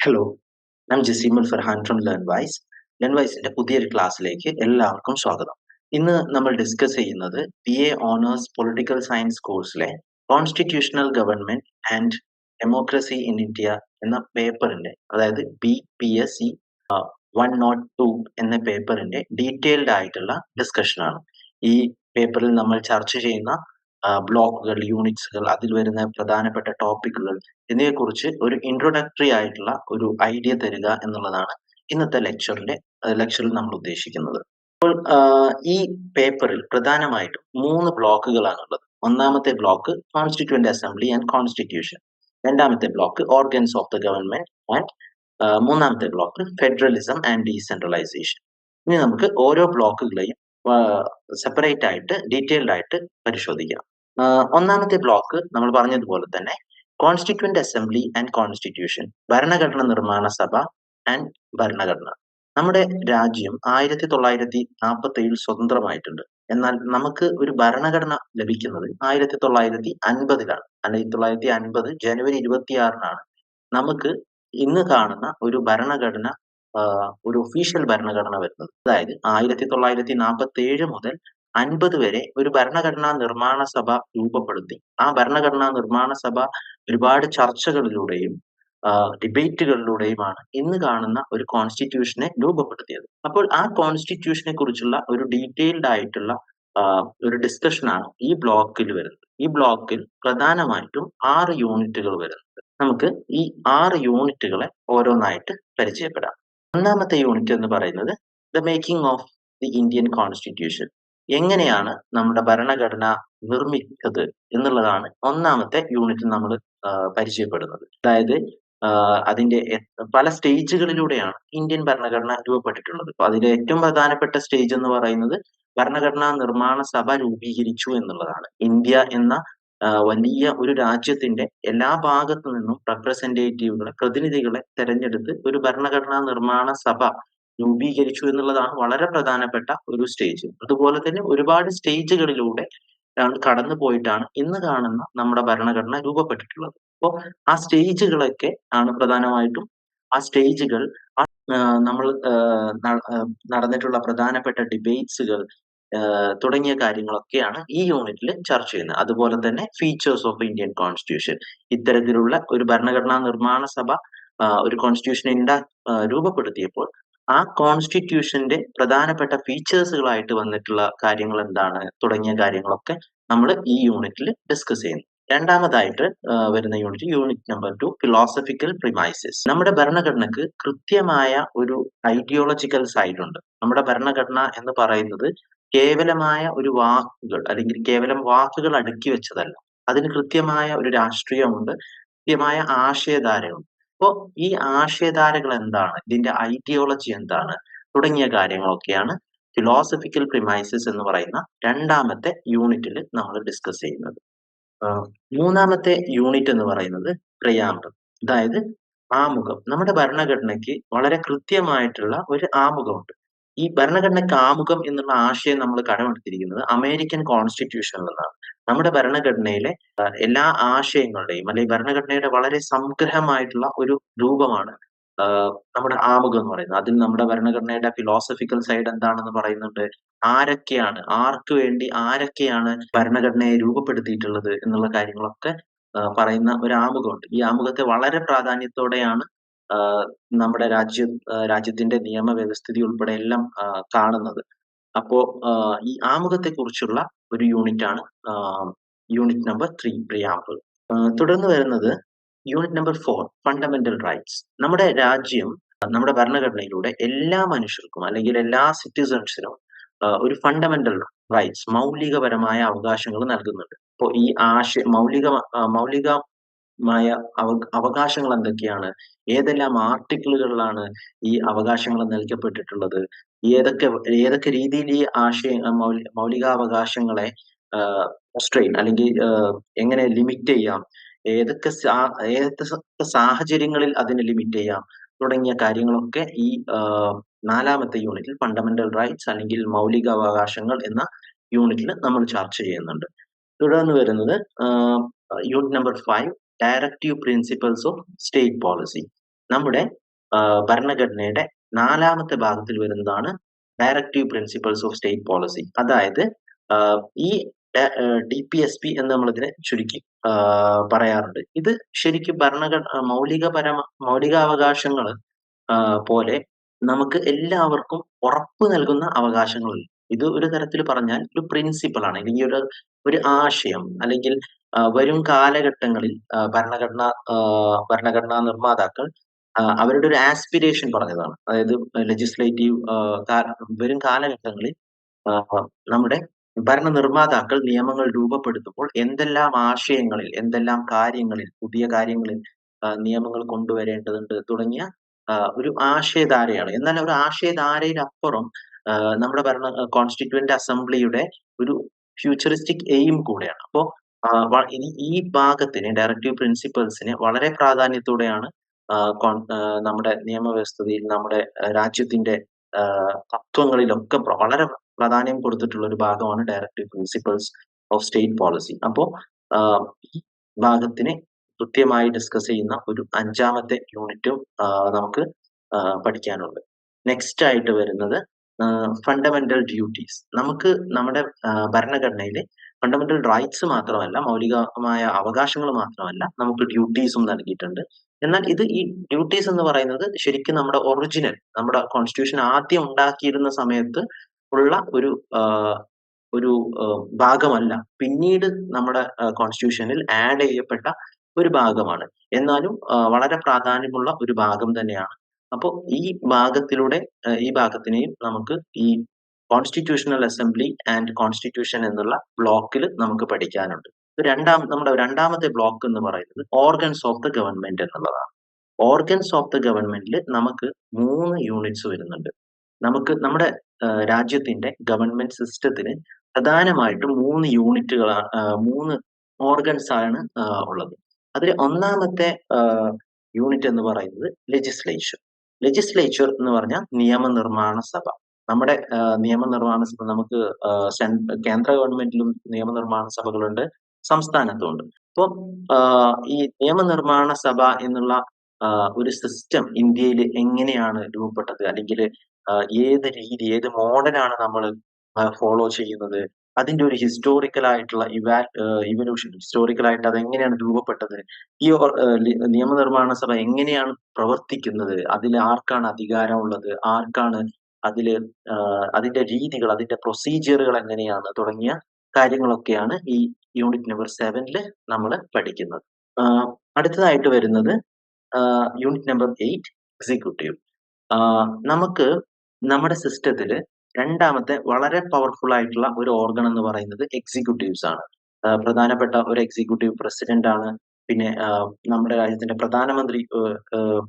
Hello ഞാൻ Jaseemul Farhan from learn wise learn വൈസിന്റെ പുതിയൊരു ക്ലാസ്സിലേക്ക് എല്ലാവർക്കും സ്വാഗതം. ഇന്ന് നമ്മൾ ഡിസ്കസ് ചെയ്യുന്നത് B A honours political science കോഴ്സിലെ constitutional government and democracy in India എന്ന പേപ്പറിന്റെ അതായത് B P S C one nought two എന്ന പേപ്പറിന്റെ ഡീറ്റെയിൽഡ് ആയിട്ടുള്ള ഡിസ്കഷനാണ് ഈ പേപ്പറിൽ നമ്മൾ ചർച്ച ചെയ്യുന്ന ബ്ലോക്കുകൾ യൂണിറ്റ്സുകൾ അതിൽ വരുന്ന പ്രധാനപ്പെട്ട ടോപ്പിക്കുകൾ എന്നിവയെക്കുറിച്ച് ഒരു ഇൻട്രൊഡക്ടറി ആയിട്ടുള്ള ഒരു ഐഡിയ തരിക എന്നുള്ളതാണ് ഇന്നത്തെ ലെക്ചറിന്റെ ലെക്ചറിൽ നമ്മൾ ഉദ്ദേശിക്കുന്നത്. അപ്പോൾ ഈ പേപ്പറിൽ പ്രധാനമായിട്ടും മൂന്ന് ബ്ലോക്കുകളാണുള്ളത്. ഒന്നാമത്തെ block constituent assembly and constitution രണ്ടാമത്തെ block organs of the government and മൂന്നാമത്തെ ബ്ലോക്ക് ഫെഡറലിസം ആൻഡ് ഡീസെൻട്രലൈസേഷൻ ഇനി നമുക്ക് ഓരോ ബ്ലോക്കുകളെയും സെപ്പറേറ്റ് ആയിട്ട് ഡീറ്റെയിൽഡ് ആയിട്ട് പരിശോധിക്കാം. ഒന്നാമത്തെ ബ്ലോക്ക് നമ്മൾ പറഞ്ഞതുപോലെ തന്നെ കോൺസ്റ്റിറ്റ്യൂന്റ് അസംബ്ലി ആൻഡ് കോൺസ്റ്റിറ്റ്യൂഷൻ ഭരണഘടന നിർമ്മാണ സഭ ആൻഡ് ഭരണഘടന. നമ്മുടെ രാജ്യം ആയിരത്തി തൊള്ളായിരത്തി നാൽപ്പത്തി ഏഴിൽ സ്വതന്ത്രമായിട്ടുണ്ട്. എന്നാൽ നമുക്ക് ഒരു ഭരണഘടന ലഭിക്കുന്നത് ആയിരത്തി തൊള്ളായിരത്തി അൻപതിലാണ് ആയിരത്തി തൊള്ളായിരത്തി അൻപത് ജനുവരി ഇരുപത്തിയാറിനാണ്. നമുക്ക് ഇന്ന് കാണുന്ന ഒരു ഭരണഘടന ഒരു ഒഫീഷ്യൽ ഭരണഘടന വരുന്നത്. അതായത് ആയിരത്തി തൊള്ളായിരത്തി നാൽപ്പത്തി ഏഴ് മുതൽ അൻപത് വരെ ഒരു ഭരണഘടനാ നിർമ്മാണ സഭ രൂപപ്പെടുത്തി. ആ ഭരണഘടനാ നിർമ്മാണ സഭ ഒരുപാട് ചർച്ചകളിലൂടെയും ഡിബേറ്റുകളിലൂടെയുമാണ് ഇന്ന് കാണുന്ന ഒരു കോൺസ്റ്റിറ്റ്യൂഷനെ രൂപപ്പെടുത്തിയത്. അപ്പോൾ ആ കോൺസ്റ്റിറ്റ്യൂഷനെ കുറിച്ചുള്ള ഒരു ഡീറ്റെയിൽഡ് ആയിട്ടുള്ള ഒരു ഡിസ്കഷനാണ് ഈ ബ്ലോക്കിൽ വരുന്നത്. ഈ ബ്ലോക്കിൽ പ്രധാനമായിട്ടും ആറ് യൂണിറ്റുകൾ വരുന്നത്. നമുക്ക് ഈ ആറ് യൂണിറ്റുകളെ ഓരോന്നായിട്ട് പരിചയപ്പെടാം. ഒന്നാമത്തെ യൂണിറ്റ് എന്ന് പറയുന്നത് the making of the Indian constitution എങ്ങനെയാണ് നമ്മുടെ ഭരണഘടന നിർമ്മിച്ചത് എന്നുള്ളതാണ് ഒന്നാമത്തെ യൂണിറ്റ് നമ്മൾ പരിചയപ്പെടുന്നത്. അതായത് അതിന്റെ പല സ്റ്റേജുകളിലൂടെയാണ് ഇന്ത്യൻ ഭരണഘടന രൂപപ്പെട്ടിട്ടുള്ളത്. അപ്പൊ അതിലെ ഏറ്റവും പ്രധാനപ്പെട്ട സ്റ്റേജ് എന്ന് പറയുന്നത് ഭരണഘടനാ നിർമ്മാണ സഭ രൂപീകരിച്ചു എന്നുള്ളതാണ്. ഇന്ത്യ എന്ന വലിയ ഒരു രാജ്യത്തിന്റെ എല്ലാ ഭാഗത്തു നിന്നും റെപ്രസെന്റേറ്റീവുകളെ പ്രതിനിധികളെ തെരഞ്ഞെടുത്ത് ഒരു ഭരണഘടനാ നിർമ്മാണ സഭ രൂപീകരിച്ചു എന്നുള്ളതാണ് വളരെ പ്രധാനപ്പെട്ട ഒരു സ്റ്റേജ് അതുപോലെ തന്നെ ഒരുപാട് സ്റ്റേജുകളിലൂടെ കടന്നു പോയിട്ടാണ് ഇന്ന് കാണുന്ന നമ്മുടെ ഭരണഘടന രൂപപ്പെട്ടിട്ടുള്ളത്. അപ്പോൾ ആ സ്റ്റേജുകളൊക്കെ ആണ് പ്രധാനമായിട്ടും ആ സ്റ്റേജുകൾ നമ്മൾ നടന്നിട്ടുള്ള പ്രധാനപ്പെട്ട ഡിബേറ്റ്സുകൾ തുടങ്ങിയ കാര്യങ്ങളൊക്കെയാണ് ഈ യൂണിറ്റിൽ ചർച്ച ചെയ്യുന്നത്. അതുപോലെ തന്നെ ഫീച്ചേഴ്സ് ഓഫ് ഇന്ത്യൻ കോൺസ്റ്റിറ്റ്യൂഷൻ ഇത്തരത്തിലുള്ള ഒരു ഭരണഘടനാ നിർമ്മാണ സഭ ഒരു കോൺസ്റ്റിറ്റ്യൂഷൻ ഉണ്ടാ രൂപപ്പെടുത്തിയപ്പോൾ ആ കോൺസ്റ്റിറ്റ്യൂഷന്റെ പ്രധാനപ്പെട്ട ഫീച്ചേഴ്സുകളായിട്ട് വന്നിട്ടുള്ള കാര്യങ്ങൾ എന്താണ് തുടങ്ങിയ കാര്യങ്ങളൊക്കെ നമ്മൾ ഈ യൂണിറ്റിൽ ഡിസ്കസ് ചെയ്യുന്നു. രണ്ടാമതായിട്ട് വരുന്ന unit unit number two philosophical premises നമ്മുടെ ഭരണഘടനക്ക് കൃത്യമായ ഒരു ഐഡിയോളജിക്കൽ സൈഡ് ഉണ്ട്. നമ്മുടെ ഭരണഘടന എന്ന് പറയുന്നത് കേവലമായ ഒരു വാക്കുകൾ അല്ലെങ്കിൽ കേവലം വാക്കുകൾ അടുക്കി വെച്ചതല്ല. അതിന് കൃത്യമായ ഒരു രാഷ്ട്രീയമുണ്ട് കൃത്യമായ ആശയധാരയുണ്ട്. അപ്പോൾ ഈ ആശയധാരകൾ എന്താണ്? ഇതിന്റെ ഐഡിയോളജി എന്താണ്? തുടങ്ങിയ കാര്യങ്ങളൊക്കെയാണ് ഫിലോസഫിക്കൽ പ്രിമൈസസ് എന്ന് പറയുന്ന രണ്ടാമത്തെ യൂണിറ്റിൽ നമ്മൾ ഡിസ്കസ് ചെയ്യുന്നത്. മൂന്നാമത്തെ യൂണിറ്റ് എന്ന് പറയുന്നത് പ്രയാമ്പം അതായത് ആമുഖം. നമ്മുടെ ഭരണഘടനയ്ക്ക് വളരെ കൃത്യമായിട്ടുള്ള ഒരു ആമുഖമുണ്ട്. ഈ ഭരണഘടനയ്ക്ക് ആമുഖം എന്നുള്ള ആശയം നമ്മൾ കടമെടുത്തിരിക്കുന്നത് അമേരിക്കൻ കോൺസ്റ്റിറ്റ്യൂഷനിൽ നിന്നാണ്. നമ്മുടെ ഭരണഘടനയിലെ എല്ലാ ആശയങ്ങളുടെയും അല്ലെങ്കിൽ ഭരണഘടനയുടെ വളരെ സംഗ്രഹമായിട്ടുള്ള ഒരു രൂപമാണ് നമ്മുടെ ആമുഖം എന്ന് പറയുന്നത്. അതിൽ നമ്മുടെ ഭരണഘടനയുടെ ഫിലോസഫിക്കൽ സൈഡ് എന്താണെന്ന് പറയുന്നുണ്ട്. ആരൊക്കെയാണ് ആർക്ക് വേണ്ടി ആരൊക്കെയാണ് ഭരണഘടനയെ രൂപപ്പെടുത്തിയിട്ടുള്ളത് എന്നുള്ള കാര്യങ്ങളൊക്കെ പറയുന്ന ഒരു ആമുഖമുണ്ട്. ഈ ആമുഖത്തെ വളരെ പ്രാധാന്യത്തോടെയാണ് നമ്മുടെ രാജ്യ രാജ്യത്തിന്റെ നിയമവ്യവസ്ഥിതി ഉൾപ്പെടെ എല്ലാം കാണുന്നത്. അപ്പോ ഈ ആമുഖത്തെ കുറിച്ചുള്ള ഒരു യൂണിറ്റ് ആണ് യൂണിറ്റ് നമ്പർ ത്രീ പ്രിയാമ്പിൾ. തുടർന്ന് വരുന്നത് unit number four fundamental rights. നമ്മുടെ രാജ്യം നമ്മുടെ ഭരണഘടനയിലൂടെ എല്ലാ മനുഷ്യർക്കും അല്ലെങ്കിൽ എല്ലാ സിറ്റിസൺസിനും ഒരു ഫണ്ടമെന്റൽ റൈറ്റ്സ് മൗലികപരമായ അവകാശങ്ങൾ നൽകുന്നുണ്ട്. അപ്പോൾ ഈ ആശയ മൗലിക മൗലികമായ അവ അവകാശങ്ങൾ എന്തൊക്കെയാണ്? ഏതെല്ലാം ആർട്ടിക്കിളുകളിലാണ് ഈ അവകാശങ്ങൾ നൽകപ്പെട്ടിട്ടുള്ളത്? ഏതൊക്കെ ഏതൊക്കെ രീതിയിൽ ഈ ആശയ മൗലികാവകാശങ്ങളെ സ്ട്രെയിൻ അല്ലെങ്കിൽ എങ്ങനെ ലിമിറ്റ് ചെയ്യാം? ഏതൊക്കെ ഏതൊക്കെ സാഹചര്യങ്ങളിൽ അതിനെ ലിമിറ്റ് ചെയ്യാം? തുടങ്ങിയ കാര്യങ്ങളൊക്കെ ഈ നാലാമത്തെ യൂണിറ്റിൽ ഫണ്ടമെന്റൽ റൈറ്റ്സ് അല്ലെങ്കിൽ മൗലികാവകാശങ്ങൾ എന്ന യൂണിറ്റിൽ നമ്മൾ ചർച്ച ചെയ്യുന്നുണ്ട്. തുടർന്ന് വരുന്നത് unit number five directive principles of state policy നമ്മുടെ ഭരണഘടനയുടെ നാലാമത്തെ ഭാഗത്തിൽ വരുന്നതാണ് directive principles of state policy അതായത് ഈ ഡി പി എസ് പി എന്ന് നമ്മളിതിനെ ചുരുക്കി പറയാറുണ്ട്. ഇത് ശരിക്കും ഭരണഘടന മൗലികപരമ മൗലികാവകാശങ്ങൾ പോലെ നമുക്ക് എല്ലാവർക്കും ഉറപ്പ് നൽകുന്ന അവകാശങ്ങളല്ല. ഇത് ഒരു തരത്തിൽ പറഞ്ഞാൽ ഒരു പ്രിൻസിപ്പിൾ ആണ്. അല്ലെങ്കിൽ ഒരു ഒരു ആശയം അല്ലെങ്കിൽ വരും കാലഘട്ടങ്ങളിൽ ഭരണഘടന ഭരണഘടനാ നിർമ്മാതാക്കൾ അവരുടെ ഒരു ആസ്പിരേഷൻ പറഞ്ഞതാണ്. അതായത് ലെജിസ്ലേറ്റീവ് വരും കാലഘട്ടങ്ങളിൽ നമ്മുടെ ഭരണ നിർമ്മാതാക്കൾ നിയമങ്ങൾ രൂപപ്പെടുത്തുമ്പോൾ എന്തെല്ലാം ആശയങ്ങളിൽ എന്തെല്ലാം കാര്യങ്ങളിൽ പുതിയ കാര്യങ്ങളിൽ നിയമങ്ങൾ കൊണ്ടുവരേണ്ടതുണ്ട് തുടങ്ങിയ ഒരു ആശയധാരയാണ്. എന്നാൽ ഒരു ആശയധാരയിലപ്പുറം നമ്മുടെ ഭരണ കോൺസ്റ്റിറ്റ്യൂവന്റ് അസംബ്ലിയുടെ ഒരു ഫ്യൂച്ചറിസ്റ്റിക് എയിം കൂടെയാണ്. അപ്പോൾ ഈ ഭാഗത്തിന് ഡയറക്റ്റീവ് പ്രിൻസിപ്പൽസിന് വളരെ പ്രാധാന്യത്തോടെയാണ് നമ്മുടെ നിയമവ്യവസ്ഥയിൽ നമ്മുടെ രാജ്യത്തിന്റെ തത്വങ്ങളിലൊക്കെ വളരെ പ്രാധാന്യം കൊടുത്തിട്ടുള്ള ഒരു ഭാഗമാണ് directive principles of state policy അപ്പോൾ ഈ ഭാഗത്തിന് കൃത്യമായി ഡിസ്കസ് ചെയ്യുന്ന ഒരു അഞ്ചാമത്തെ യൂണിറ്റും നമുക്ക് പഠിക്കാനുണ്ട്. നെക്സ്റ്റ് ആയിട്ട് വരുന്നത് ഫണ്ടമെന്റൽ ഡ്യൂട്ടീസ് നമുക്ക് നമ്മുടെ ഭരണഘടനയിലെ ഫണ്ടമെന്റൽ റൈറ്റ്സ് മാത്രമല്ല മൗലികമായ അവകാശങ്ങൾ മാത്രമല്ല നമുക്ക് ഡ്യൂട്ടീസും നൽകിയിട്ടുണ്ട്. എന്നാൽ ഇത് ഈ ഡ്യൂട്ടീസ് എന്ന് പറയുന്നത് ശരിക്കും നമ്മുടെ ഒറിജിനൽ നമ്മുടെ കോൺസ്റ്റിറ്റ്യൂഷൻ ആദ്യം ഉണ്ടാക്കിയിരുന്ന സമയത്ത് ഉള്ള ഒരു ഒരു ഭാഗമല്ല. പിന്നീട് നമ്മുടെ കോൺസ്റ്റിറ്റ്യൂഷനിൽ ആഡ് ചെയ്യപ്പെട്ട ഒരു ഭാഗമാണ്. എന്നാലും വളരെ പ്രാധാന്യമുള്ള ഒരു ഭാഗം തന്നെയാണ്. അപ്പോൾ ഈ ഭാഗത്തിലൂടെ ഈ ഭാഗത്തിനെയും നമുക്ക് ഈ കോൺസ്റ്റിറ്റ്യൂഷണൽ അസംബ്ലി ആൻഡ് കോൺസ്റ്റിറ്റ്യൂഷൻ എന്നുള്ള ബ്ലോക്കിൽ നമുക്ക് പഠിക്കാനുണ്ട്. രണ്ടാം നമ്മുടെ രണ്ടാമത്തെ ബ്ലോക്ക് എന്ന് പറയുന്നത് ഓർഗൻസ് ഓഫ് ദ ഗവൺമെന്റ് എന്നുള്ളതാണ്. ഓർഗൻസ് ഓഫ് ദ ഗവൺമെന്റിൽ നമുക്ക് മൂന്ന് യൂണിറ്റ്സ് വരുന്നുണ്ട്. നമുക്ക് നമ്മുടെ രാജ്യത്തിന്റെ ഗവൺമെന്റ് സിസ്റ്റത്തിന് പ്രധാനമായിട്ടും മൂന്ന് യൂണിറ്റുകളാണ് മൂന്ന് ഓർഗൻസ് ആണ് ഉള്ളത്. അതിൽ ഒന്നാമത്തെ യൂണിറ്റ് എന്ന് പറയുന്നത് ലെജിസ്ലേച്ചർ ലെജിസ്ലേച്ചർ എന്ന് പറഞ്ഞാൽ നിയമനിർമ്മാണ സഭ. നമ്മുടെ നിയമനിർമ്മാണ സഭ നമുക്ക് കേന്ദ്ര ഗവൺമെന്റിലും നിയമനിർമ്മാണ സഭകളുണ്ട് സംസ്ഥാനത്തുണ്ട് അപ്പോൾ ഈ നിയമനിർമ്മാണ സഭ എന്നുള്ള ഒരു സിസ്റ്റം ഇന്ത്യയിൽ എങ്ങനെയാണ് രൂപപ്പെട്ടത്? അല്ലെങ്കിൽ ഏത് രീതി ഏത് മോഡലാണ് നമ്മൾ ഫോളോ ചെയ്യുന്നത്? അതിന്റെ ഒരു ഹിസ്റ്റോറിക്കൽ ആയിട്ടുള്ള ഇവാ ഇവല്യൂഷൻ ഹിസ്റ്റോറിക്കൽ ആയിട്ട് അത് എങ്ങനെയാണ് രൂപപ്പെട്ടത്? ഈ നിയമനിർമ്മാണ സഭ എങ്ങനെയാണ് പ്രവർത്തിക്കുന്നത്? അതിൽ ആർക്കാണ് അധികാരമുള്ളത് ആർക്കാണ് അതിൽ അതിന്റെ രീതികൾ അതിന്റെ പ്രൊസീജിയറുകൾ എങ്ങനെയാണ് തുടങ്ങിയ കാര്യങ്ങളൊക്കെയാണ് ഈ യൂണിറ്റ് നമ്പർ സെവനിൽ നമ്മൾ പഠിക്കുന്നത്. അടുത്തതായിട്ട് വരുന്നത് യൂണിറ്റ് നമ്പർ എയ്റ്റ് എക്സിക്യൂട്ടീവ് നമുക്ക് നമ്മുടെ സിസ്റ്റത്തിൽ രണ്ടാമത്തെ വളരെ പവർഫുൾ ആയിട്ടുള്ള ഒരു ഓർഗൺ എന്ന് പറയുന്നത് എക്സിക്യൂട്ടീവ്സ് ആണ്. പ്രധാനപ്പെട്ട ഒരു എക്സിക്യൂട്ടീവ് പ്രസിഡന്റ് ആണ്. പിന്നെ നമ്മുടെ രാജ്യത്തിന്റെ പ്രധാനമന്ത്രി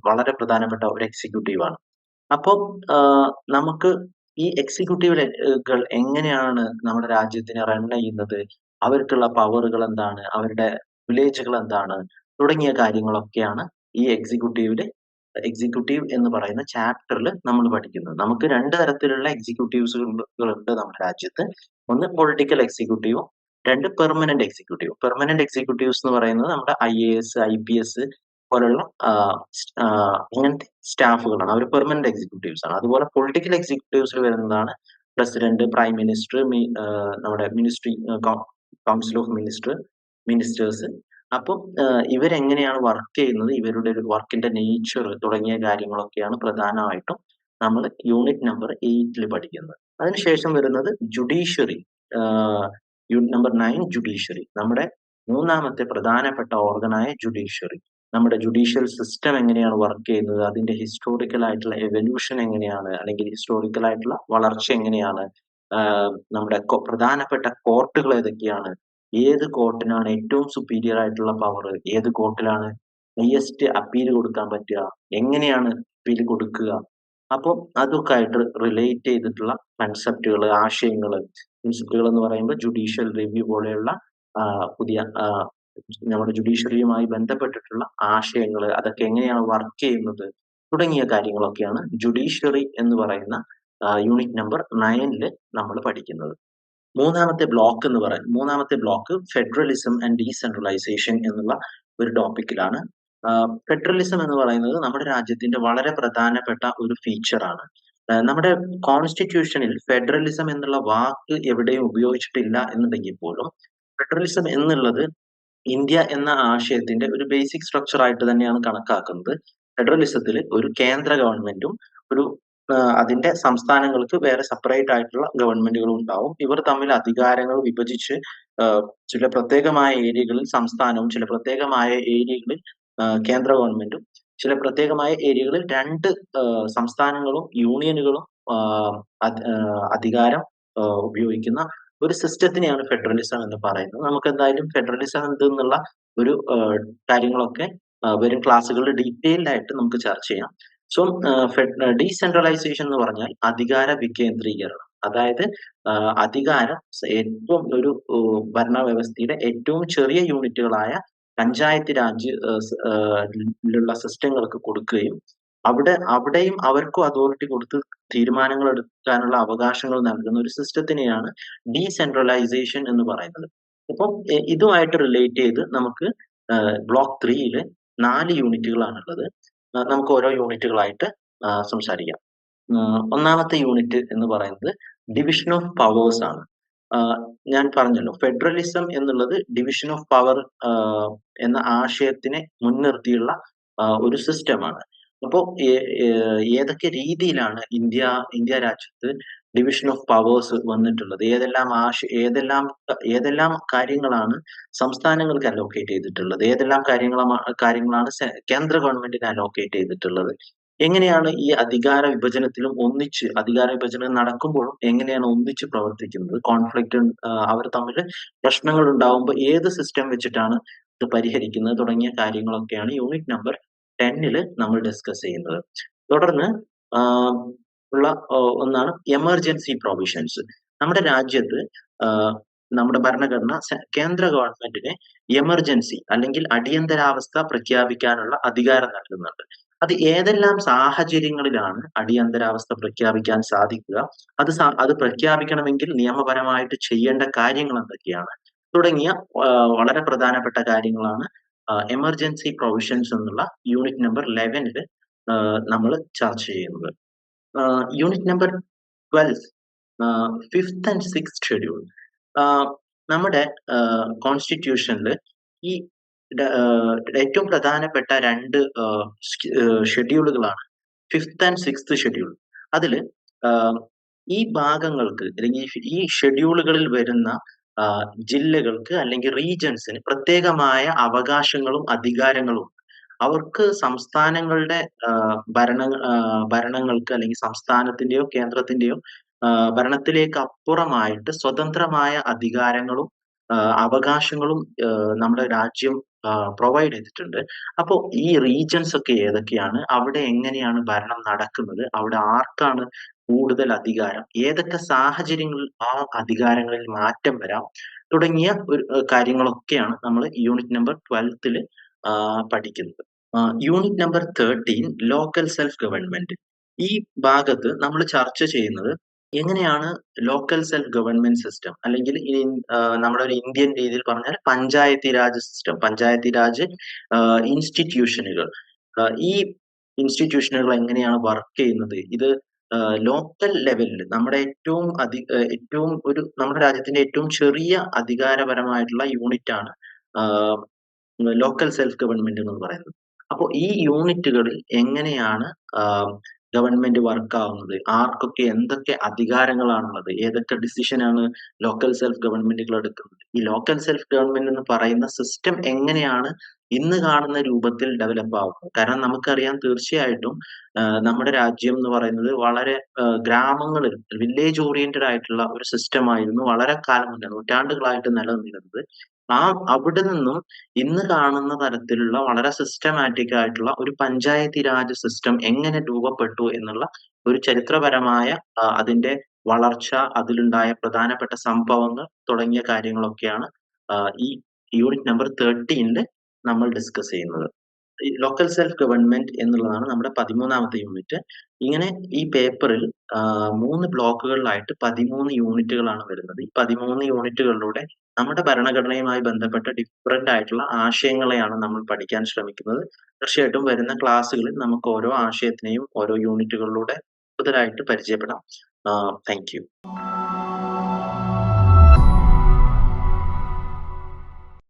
വളരെ പ്രധാനപ്പെട്ട ഒരു എക്സിക്യൂട്ടീവ് ആണ്. അപ്പോൾ നമുക്ക് ഈ എക്സിക്യൂട്ടീവുകൾ എങ്ങനെയാണ് നമ്മുടെ രാജ്യത്തിനെ റൺ ചെയ്യുന്നത്? അവർക്കുള്ള പവറുകൾ എന്താണ്? അവരുടെ വില്ലേജുകൾ എന്താണ്? തുടങ്ങിയ കാര്യങ്ങളൊക്കെയാണ് ഈ എക്സിക്യൂട്ടീവിൽ എക്സിക്യൂട്ടീവ് എന്ന് പറയുന്ന ചാപ്റ്ററിൽ നമ്മൾ പഠിക്കുന്നത് നമുക്ക് രണ്ട് തരത്തിലുള്ള എക്സിക്യൂട്ടീവ്സുകളുണ്ട് നമ്മുടെ രാജ്യത്ത്. ഒന്ന് പൊളിറ്റിക്കൽ എക്സിക്യൂട്ടീവും രണ്ട് പെർമനന്റ് എക്സിക്യൂട്ടീവ് പെർമനന്റ് എക്സിക്യൂട്ടീവ്സ് എന്ന് പറയുന്നത് നമ്മുടെ I A S I P S പോലുള്ള അങ്ങനത്തെ സ്റ്റാഫുകളാണ്. അവർ പെർമനന്റ് എക്സിക്യൂട്ടീവ്സ് ആണ്. അതുപോലെ പൊളിറ്റിക്കൽ എക്സിക്യൂട്ടീവ്സിൽ വരുന്നതാണ് പ്രസിഡന്റ് പ്രൈം മിനിസ്റ്റർ നമ്മുടെ ministry council of minister ministers അപ്പം ഇവരെങ്ങനെയാണ് വർക്ക് ചെയ്യുന്നത്? ഇവരുടെ ഒരു വർക്കിന്റെ നേച്ചർ തുടങ്ങിയ കാര്യങ്ങളൊക്കെയാണ് പ്രധാനമായിട്ടും നമ്മൾ യൂണിറ്റ് നമ്പർ എയ്റ്റിൽ പഠിക്കുന്നത്. അതിനുശേഷം വരുന്നത് judiciary unit number nine judiciary നമ്മുടെ മൂന്നാമത്തെ പ്രധാനപ്പെട്ട ഓർഗനായ ജുഡീഷ്യറി നമ്മുടെ ജുഡീഷ്യൽ സിസ്റ്റം എങ്ങനെയാണ് വർക്ക് ചെയ്യുന്നത്? അതിന്റെ ഹിസ്റ്റോറിക്കൽ ആയിട്ടുള്ള എവല്യൂഷൻ എങ്ങനെയാണ്? അല്ലെങ്കിൽ ഹിസ്റ്റോറിക്കൽ ആയിട്ടുള്ള വളർച്ച എങ്ങനെയാണ്? നമ്മുടെ പ്രധാനപ്പെട്ട കോർട്ടുകൾ ഏതൊക്കെയാണ്? ഏത് കോർട്ടിനാണ് ഏറ്റവും സുപ്പീരിയർ ആയിട്ടുള്ള പവർ ഏത് കോർട്ടിലാണ് ഹയസ്റ്റ് അപ്പീൽ കൊടുക്കാൻ പറ്റുക? എങ്ങനെയാണ് അപ്പീൽ കൊടുക്കുക? അപ്പോൾ അതൊക്കെ ആയിട്ട് റിലേറ്റ് ചെയ്തിട്ടുള്ള കൺസെപ്റ്റുകൾ ആശയങ്ങൾ പ്രിൻസിപ്പിളുകൾ എന്ന് പറയുമ്പോൾ ജുഡീഷ്യൽ റിവ്യൂ പോലെയുള്ള പുതിയ നമ്മുടെ ജുഡീഷ്യറിയുമായി ബന്ധപ്പെട്ടിട്ടുള്ള ആശയങ്ങൾ അതൊക്കെ എങ്ങനെയാണ് വർക്ക് ചെയ്യുന്നത് തുടങ്ങിയ കാര്യങ്ങളൊക്കെയാണ് ജുഡീഷ്യറി എന്ന് പറയുന്ന യൂണിറ്റ് നമ്പർ നയനിൽ നമ്മൾ പഠിക്കുന്നത്. മൂന്നാമത്തെ ബ്ലോക്ക് എന്ന് പറയുന്നത് മൂന്നാമത്തെ ബ്ലോക്ക് ഫെഡറലിസം ആൻഡ് ഡീസെൻട്രലൈസേഷൻ എന്നുള്ള ഒരു ടോപ്പിക്കിലാണ് ഫെഡറലിസം എന്ന് പറയുന്നത് നമ്മുടെ രാജ്യത്തിന്റെ വളരെ പ്രധാനപ്പെട്ട ഒരു ഫീച്ചറാണ് നമ്മുടെ കോൺസ്റ്റിറ്റ്യൂഷനിൽ ഫെഡറലിസം എന്നുള്ള വാക്ക് എവിടെയും ഉപയോഗിച്ചിട്ടില്ല എന്നുണ്ടെങ്കിൽ പോലും ഫെഡറലിസം എന്നുള്ളത് ഇന്ത്യ എന്ന ആശയത്തിന്റെ ഒരു ബേസിക് സ്ട്രക്ചർ ആയിട്ട് തന്നെയാണ് കണക്കാക്കുന്നത്. ഫെഡറലിസത്തിൽ ഒരു കേന്ദ്ര ഗവൺമെന്റും ഒരു അതിന്റെ സംസ്ഥാനങ്ങൾക്ക് വേറെ സെപ്പറേറ്റ് ആയിട്ടുള്ള ഗവൺമെന്റുകളും ഉണ്ടാവും. ഇവർ തമ്മിൽ അധികാരങ്ങൾ വിഭജിച്ച് ചില പ്രത്യേകമായ ഏരിയകളിൽ സംസ്ഥാനവും ചില പ്രത്യേകമായ ഏരിയകളിൽ കേന്ദ്ര ഗവൺമെന്റും ചില പ്രത്യേകമായ ഏരിയകളിൽ രണ്ട് സംസ്ഥാനങ്ങളും യൂണിയനുകളും അധികാരം ഉപയോഗിക്കുന്ന ഒരു സിസ്റ്റത്തിനെയാണ് ഫെഡറലിസം എന്ന് പറയുന്നത്. നമുക്ക് എന്തായാലും ഫെഡറലിസം എന്തെന്നുള്ള ഒരു കാര്യങ്ങളൊക്കെ വരും ക്ലാസ്സുകളിൽ ഡീറ്റെയിൽഡ് ആയിട്ട് നമുക്ക് ചർച്ച ചെയ്യാം. സോ ഡീസെൻട്രലൈസേഷൻ എന്ന് പറഞ്ഞാൽ അധികാര വികേന്ദ്രീകരണം. അതായത് അധികാരം ഏറ്റവും ഒരു ഭരണ വ്യവസ്ഥയുടെ ഏറ്റവും ചെറിയ യൂണിറ്റുകളായ പഞ്ചായത്ത് രാജ് ഉള്ള സിസ്റ്റങ്ങൾക്ക് കൊടുക്കുകയും അവിടെ അവിടെയും അവർക്കും അതോറിറ്റി കൊടുത്ത് തീരുമാനങ്ങൾ എടുക്കാനുള്ള അവകാശങ്ങൾ നൽകുന്ന ഒരു സിസ്റ്റത്തിനെയാണ് ഡീസെൻട്രലൈസേഷൻ എന്ന് പറയുന്നത്. അപ്പം ഇതുമായിട്ട് റിലേറ്റ് ചെയ്ത് നമുക്ക് ബ്ലോക്ക് ത്രീയിൽ നാല് യൂണിറ്റുകളാണുള്ളത്. നമുക്ക് ഓരോ യൂണിറ്റുകളായിട്ട് സംസാരിക്കാം. ഒന്നാമത്തെ യൂണിറ്റ് എന്ന് പറയുന്നത് ഡിവിഷൻ ഓഫ് പവേഴ്സ് ആണ്. ഞാൻ പറഞ്ഞല്ലോ ഫെഡറലിസം എന്നുള്ളത് ഡിവിഷൻ ഓഫ് പവർ എന്ന ആശയത്തിനെ മുൻനിർത്തിയുള്ള ഒരു സിസ്റ്റമാണ് അപ്പോൾ ഏതൊക്കെ രീതിയിലാണ് ഇന്ത്യ ഇന്ത്യ രാജ്യത്ത് ഡിവിഷൻ ഓഫ് പവേഴ്സ് വന്നിട്ടുള്ളത്. ഏതെല്ലാം ആശ ഏതെല്ലാം ഏതെല്ലാം കാര്യങ്ങളാണ് സംസ്ഥാനങ്ങൾക്ക് അലോക്കേറ്റ് ചെയ്തിട്ടുള്ളത്? ഏതെല്ലാം കാര്യങ്ങളാണ് കാര്യങ്ങളാണ് കേന്ദ്ര ഗവൺമെന്റിന് അലോക്കേറ്റ് ചെയ്തിട്ടുള്ളത്? എങ്ങനെയാണ് ഈ അധികാര വിഭജനത്തിലും ഒന്നിച്ച് അധികാര വിഭജനം നടക്കുമ്പോഴും എങ്ങനെയാണ് ഒന്നിച്ച് പ്രവർത്തിക്കുന്നത്? കോൺഫ്ലിക്റ്റ് അവർ തമ്മിൽ പ്രശ്നങ്ങൾ ഉണ്ടാവുമ്പോൾ ഏത് സിസ്റ്റം വെച്ചിട്ടാണ് ഇത് പരിഹരിക്കുന്നത്? തുടങ്ങിയ കാര്യങ്ങളൊക്കെയാണ് യൂണിറ്റ് നമ്പർ ടെന്നിൽ നമ്മൾ ഡിസ്കസ് ചെയ്യുന്നത്. തുടർന്ന് ഉള്ള ഒന്നാണ് എമർജൻസി പ്രൊവിഷൻസ് നമ്മുടെ രാജ്യത്ത് നമ്മുടെ ഭരണഘടന കേന്ദ്ര ഗവൺമെന്റിനെ എമർജൻസി അല്ലെങ്കിൽ അടിയന്തരാവസ്ഥ പ്രഖ്യാപിക്കാനുള്ള അധികാരം നൽകുന്നുണ്ട്. അത് ഏതെല്ലാം സാഹചര്യങ്ങളിലാണ് അടിയന്തരാവസ്ഥ പ്രഖ്യാപിക്കാൻ സാധിക്കുക? അത് അത് പ്രഖ്യാപിക്കണമെങ്കിൽ നിയമപരമായിട്ട് ചെയ്യേണ്ട കാര്യങ്ങൾ എന്തൊക്കെയാണ്? തുടങ്ങിയ വളരെ പ്രധാനപ്പെട്ട കാര്യങ്ങളാണ് എമർജൻസി പ്രൊവിഷൻസ് എന്നുള്ള യൂണിറ്റ് നമ്പർ ലെവനിൽ നമ്മൾ ചർച്ച ചെയ്യുന്നത്. Unit number twelve fifth and six schedule നമ്മുടെ കോൺസ്റ്റിറ്റ്യൂഷനിൽ ഈ ഏറ്റവും പ്രധാനപ്പെട്ട രണ്ട് ഷെഡ്യൂളുകളാണ് ഫിഫ്ത്ത് ആൻഡ് സിക്സ്ത് ഷെഡ്യൂൾ അതിൽ ഈ ഭാഗങ്ങൾക്ക് അല്ലെങ്കിൽ ഈ ഷെഡ്യൂളുകളിൽ വരുന്ന ജില്ലകൾക്ക് അല്ലെങ്കിൽ റീജൻസിന് പ്രത്യേകമായ അവകാശങ്ങളും അധികാരങ്ങളും അവർക്ക് സംസ്ഥാനങ്ങളുടെ ഭരണ ഭരണങ്ങൾക്ക് അല്ലെങ്കിൽ സംസ്ഥാനത്തിന്റെയോ കേന്ദ്രത്തിന്റെയോ ഭരണത്തിലേക്ക് അപ്പുറമായിട്ട് സ്വതന്ത്രമായ അധികാരങ്ങളും അവകാശങ്ങളും നമ്മുടെ രാജ്യം പ്രൊവൈഡ് ചെയ്തിട്ടുണ്ട്. അപ്പോൾ ഈ റീജൻസ് ഒക്കെ ഏതൊക്കെയാണ്? അവിടെ എങ്ങനെയാണ് ഭരണം നടക്കുന്നത്? അവിടെ ആർക്കാണ് കൂടുതൽ അധികാരം? ഏതൊക്കെ സാഹചര്യങ്ങളിൽ ആ അധികാരങ്ങളിൽ മാറ്റം വരാം? തുടങ്ങിയ ഒരു കാര്യങ്ങളൊക്കെയാണ് നമ്മൾ യൂണിറ്റ് നമ്പർ ട്വൽത്തിൽ പഠിക്കുന്നത്. Unit number thirteen local self government ഈ ഭാഗത്ത് നമ്മൾ ചർച്ച ചെയ്യുന്നത് എങ്ങനെയാണ് ലോക്കൽ സെൽഫ് ഗവൺമെന്റ് സിസ്റ്റം അല്ലെങ്കിൽ നമ്മുടെ ഒരു ഇന്ത്യൻ രീതിയിൽ പറഞ്ഞാൽ പഞ്ചായത്തി രാജ് സിസ്റ്റം പഞ്ചായത്തി രാജ് ഇൻസ്റ്റിറ്റ്യൂഷനുകൾ ഈ ഇൻസ്റ്റിറ്റ്യൂഷനുകൾ എങ്ങനെയാണ് വർക്ക് ചെയ്യുന്നത്? ഇത് ലോക്കൽ ലെവലിൽ നമ്മുടെ ഏറ്റവും അധി ഏറ്റവും ഒരു നമ്മുടെ രാജ്യത്തിന്റെ ഏറ്റവും ചെറിയ അധികാരപരമായിട്ടുള്ള യൂണിറ്റ് ആണ് ലോക്കൽ സെൽഫ് ഗവൺമെന്റ് എന്ന് പറയുന്നത്. അപ്പോൾ ഈ യൂണിറ്റുകളിൽ എങ്ങനെയാണ് ഗവൺമെന്റ് വർക്ക് ആവുന്നത്? ആർക്കൊക്കെ എന്തൊക്കെ അധികാരങ്ങളാണുള്ളത്? ഏതൊക്കെ ഡിസിഷനാണ് ലോക്കൽ സെൽഫ് ഗവൺമെന്റുകൾ എടുക്കുന്നത്? ഈ ലോക്കൽ സെൽഫ് ഗവൺമെന്റ് എന്ന് പറയുന്ന സിസ്റ്റം എങ്ങനെയാണ് ഇന്ന് കാണുന്ന രൂപത്തിൽ ഡെവലപ്പ് ആവുന്നത്? കാരണം നമുക്കറിയാം തീർച്ചയായിട്ടും നമ്മുടെ രാജ്യം എന്ന് പറയുന്നത് വളരെ ഗ്രാമങ്ങളിൽ വില്ലേജ് ഓറിയന്റഡ് ആയിട്ടുള്ള ഒരു സിസ്റ്റം ആയിരുന്നു വളരെ കാലം മുന്നേ നൂറ്റാണ്ടുകളായിട്ട് നിലനിന്നിരുന്നത്. ആ അവിടെ നിന്നും ഇന്ന് കാണുന്ന തരത്തിലുള്ള വളരെ സിസ്റ്റമാറ്റിക് ആയിട്ടുള്ള ഒരു പഞ്ചായത്തി രാജ് സിസ്റ്റം എങ്ങനെ രൂപപ്പെട്ടു എന്നുള്ള ഒരു ചരിത്രപരമായ അതിന്റെ വളർച്ച അതിലുണ്ടായ പ്രധാനപ്പെട്ട സംഭവങ്ങൾ തുടങ്ങിയ കാര്യങ്ങളൊക്കെയാണ് ഈ യൂണിറ്റ് നമ്പർ തേർട്ടീനിൽ നമ്മൾ ഡിസ്കസ് ചെയ്യുന്നത്. ലോക്കൽ സെൽഫ് ഗവൺമെന്റ് എന്നുള്ളതാണ് നമ്മുടെ പതിമൂന്നാമത്തെ യൂണിറ്റ് ഇങ്ങനെ ഈ പേപ്പറിൽ മൂന്ന് ബ്ലോക്കുകളിലായിട്ട് പതിമൂന്ന് യൂണിറ്റുകളാണ് വരുന്നത്. ഈ പതിമൂന്ന് യൂണിറ്റുകളിലൂടെ നമ്മുടെ ഭരണഘടനയുമായി ബന്ധപ്പെട്ട ഡിഫറെന്റ് ആയിട്ടുള്ള ആശയങ്ങളെയാണ് നമ്മൾ പഠിക്കാൻ ശ്രമിക്കുന്നത്. തീർച്ചയായിട്ടും വരുന്ന ക്ലാസ്സുകളിൽ നമുക്ക് ഓരോ ആശയത്തിനെയും ഓരോ യൂണിറ്റുകളിലൂടെ കൂടുതലായിട്ട് പരിചയപ്പെടാം. Thank you